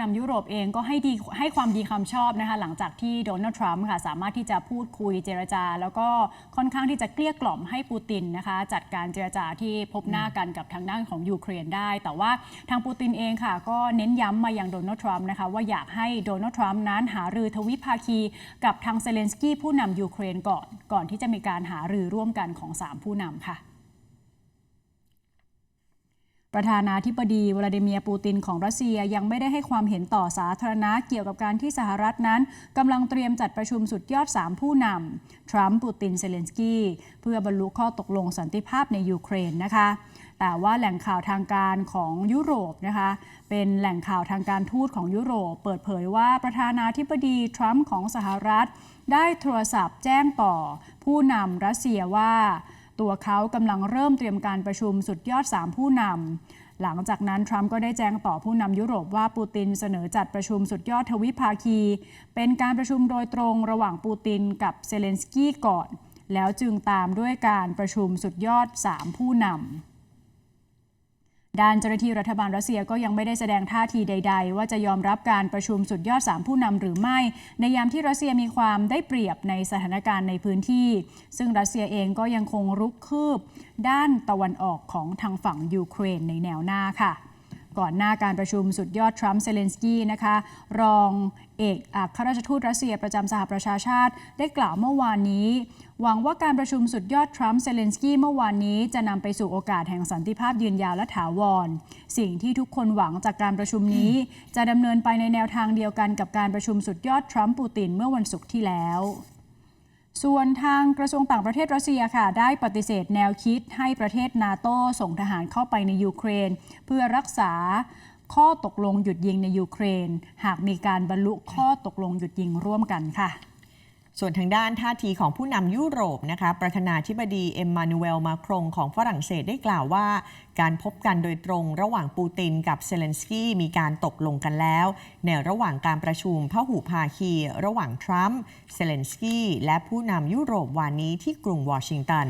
นำยุโรปเองก็ให้ดีให้ความดีความชอบนะคะหลังจากที่โดนัลด์ทรัมป์ค่ะสามารถที่จะพูดคุยเจรจา แล้วก็ค่อนข้างที่จะเกลี้ยกล่อมให้ปูตินนะคะจัดการเจรจาที่พบหน้ากันกับทางด้านของยูเครนได้ แต่ว่าทางปูตินเองค่ะ ก็เน้นย้ำมาอยังโดนัลด์ทรัมป์นะคะว่าอยากให้โดนัลด์ทรัมป์นั้นหารือทวิภาคีกับทางเซเลนสกี้ผู้นำยูเครนก่อน ก่อนที่จะมีการหารือร่วมกันของสามผู้นำค่ะ ประธานาธิบดีวลาดิเมียร์ปูตินของรัสเซียยังไม่ได้ให้ความเห็นต่อสาธารณะเกี่ยวกับการที่สหรัฐนั้นกำลังเตรียมจัดประชุมสุดยอด 3 ผู้นำทรัมป์ปูตินเซเลนสกี้เพื่อบรรลุข้อตกลงสันติภาพในยูเครนนะคะ แต่ว่าแหล่งข่าวทางการของยุโรปนะคะ เป็นแหล่งข่าวทางการทูตของยุโรป เปิดเผยว่าประธานาธิบดีทรัมป์ของสหรัฐ ได้โทรศัพท์แจ้งต่อผู้นำรัสเซียว่า ตัวเขากำลังเริ่มเตรียมการประชุมสุดยอด 3 ผู้นำหลังจากนั้น ทรัมป์ก็ได้แจ้งต่อผู้นำยุโรปว่าปูตินเสนอจัดประชุมสุดยอดทวิภาคี เป็นการประชุมโดยตรงระหว่างปูตินกับเซเลนสกี้ก่อน แล้วจึงตามด้วยการประชุมสุดยอด 3 ผู้นำ ด้านเจ้าหน้าที่รัฐบาลรัสเซียก็ยังไม่ได้แสดงท่าทีใด ๆ ว่าจะยอมรับการประชุมสุดยอด 3 ผู้นำหรือไม่ ในยามที่รัสเซียมีความได้เปรียบในสถานการณ์ในพื้นที่ ซึ่งรัสเซียเองก็ยังคงรุกคืบ ด้านตะวันออกของทางฝั่งยูเครนในแนวหน้าค่ะ ก่อนหน้าการประชุมสุดยอดทรัมป์เซเลนสกี้นะคะรองเอกอัครราชทูตรัสเซียประจำสหประชาชาติได้กล่าวเมื่อวานนี้ หวังว่าการประชุมสุดยอดทรัมป์เซเลนสกี้เมื่อวานนี้จะนำไปสู่โอกาสแห่งสันติภาพยืนยาวและถาวร สิ่งที่ทุกคนหวังจากการประชุมนี้ จะดำเนินไปในแนวทางเดียวกันกับการประชุมสุดยอดทรัมป์ปูตินเมื่อวันศุกร์ที่แล้ว ส่วนทางกระทรวงต่างประเทศรัสเซียค่ะ ได้ปฏิเสธแนวคิดให้ประเทศนาโตส่งทหารเข้าไปในยูเครน เพื่อรักษาข้อตกลงหยุดยิงในยูเครน หากมีการบรรลุข้อตกลงหยุดยิงร่วมกันค่ะ ส่วนทางด้านท่าทีของผู้นำยุโรปนะคะประธานาธิบดีเอ็มมานูเอลมาครงของฝรั่งเศสได้กล่าวว่า การพบกันโดยตรงระหว่างปูตินกับเซเลนสกี้มีการตกลงกันแล้ว ในระหว่างการประชุมพหุภาคี ระหว่างทรัมป์เซเลนสกี้และผู้นำยุโรปวันนี้ที่กรุงวอชิงตัน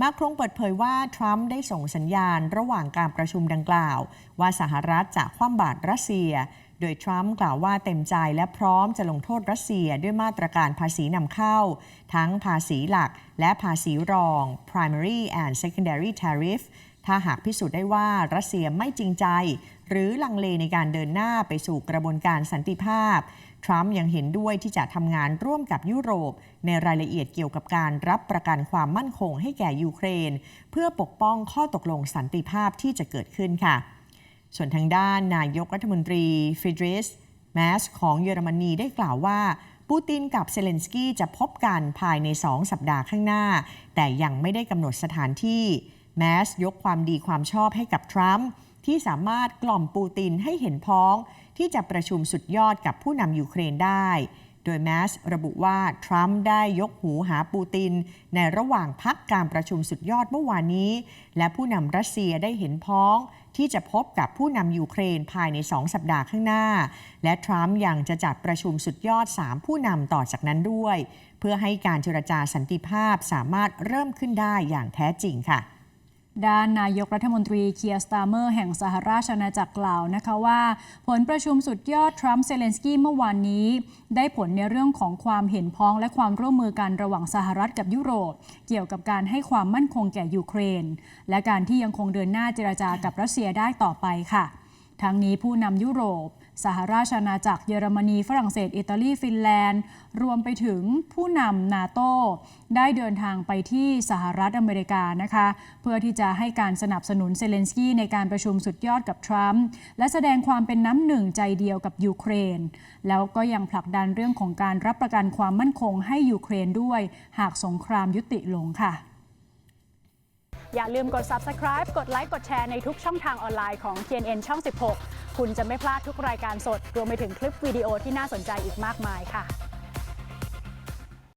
มาครงเปิดเผยว่า ทรัมป์ได้ส่งสัญญาณระหว่างการประชุมดังกล่าว ว่าสหรัฐจะคว่ำบาตรรัสเซีย โดยทรัมป์กล่าวว่าเต็มใจและพร้อมจะลงโทษรัสเซียด้วยมาตรการภาษีนำเข้า ทั้งภาษีหลักและภาษีรอง primary and secondary tariff ถ้าหากพิสูจน์ได้ว่ารัสเซียไม่จริงใจ หรือลังเลในการเดินหน้าไปสู่กระบวนการสันติภาพ ทรัมป์ยังเห็นด้วยที่จะทำงานร่วมกับยุโรป ในรายละเอียดเกี่ยวกับการรับประกันความมั่นคงให้แก่ยูเครน เพื่อปกป้องข้อตกลงสันติภาพที่จะเกิดขึ้นค่ะ ส่วนทางด้านนายกรัฐมนตรีฟิดริสแมสของเยอรมนีได้กล่าวว่า ปูตินกับเซเลนสกี้จะพบกันภายใน 2 สัปดาห์ข้างหน้า แต่ยังไม่ได้กำหนดสถานที่ แมสยกความดีความชอบให้กับทรัมป์ที่สามารถกล่อมปูตินให้เห็นพ้อง ที่จะประชุมสุดยอดกับผู้นำยูเครนได้ ดยแมสระบุว่า ทรัมป์ได้ยกหูหาปูติน ในระหว่างพักการประชุมสุดยอดเมื่อวานนี้ และผู้นำรัสเซียได้เห็นพ้อง ที่จะพบกับผู้นำยูเครนภายใน 2 สัปดาห์ข้างหน้า และทรัมป์ยังจะจัดประชุมสุดยอด 3 ผู้นำต่อจากนั้นด้วย เพื่อให้การเจรจาสันติภาพสามารถเริ่มขึ้นได้อย่างแท้จริงค่ะ ด้านนายกรัฐมนตรีเคียร์สตาร์เมอร์แห่งสหราชอาณาจักรกล่าวนะคะว่า ผลประชุมสุดยอดทรัมป์เซเลนสกี้เมื่อวานนี้ ได้ผลในเรื่องของความเห็นพ้องและความร่วมมือกันระหว่างสหรัฐกับยุโรป เกี่ยวกับการให้ความมั่นคงแก่ยูเครน และการที่ยังคงเดินหน้าเจรจากับรัสเซียได้ต่อไปค่ะ ทั้งนี้ผู้นำยุโรป สหราชอาณาจักรเยอรมนี ฝรั่งเศส อิตาลี ฟินแลนด์ รวมไปถึงผู้นำนาโตได้เดินทางไปที่สหรัฐอเมริกานะคะ เพื่อที่จะให้การสนับสนุนเซเลนสกี้ในการประชุมสุดยอดกับทรัมป์และแสดงความเป็นน้ำหนึ่งใจเดียวกับยูเครน แล้วก็ยังผลักดันเรื่องของการรับประกันความมั่นคงให้ยูเครนด้วย หากสงครามยุติลงค่ะ อย่าลืมกด subscribe กดไลค์ กดแชร์ในทุกช่องทางออนไลน์ของ TNN ช่อง 16 คุณจะไม่พลาดทุกรายการสด รวมไปถึงคลิปวิดีโอที่น่าสนใจอีกมากมายค่ะ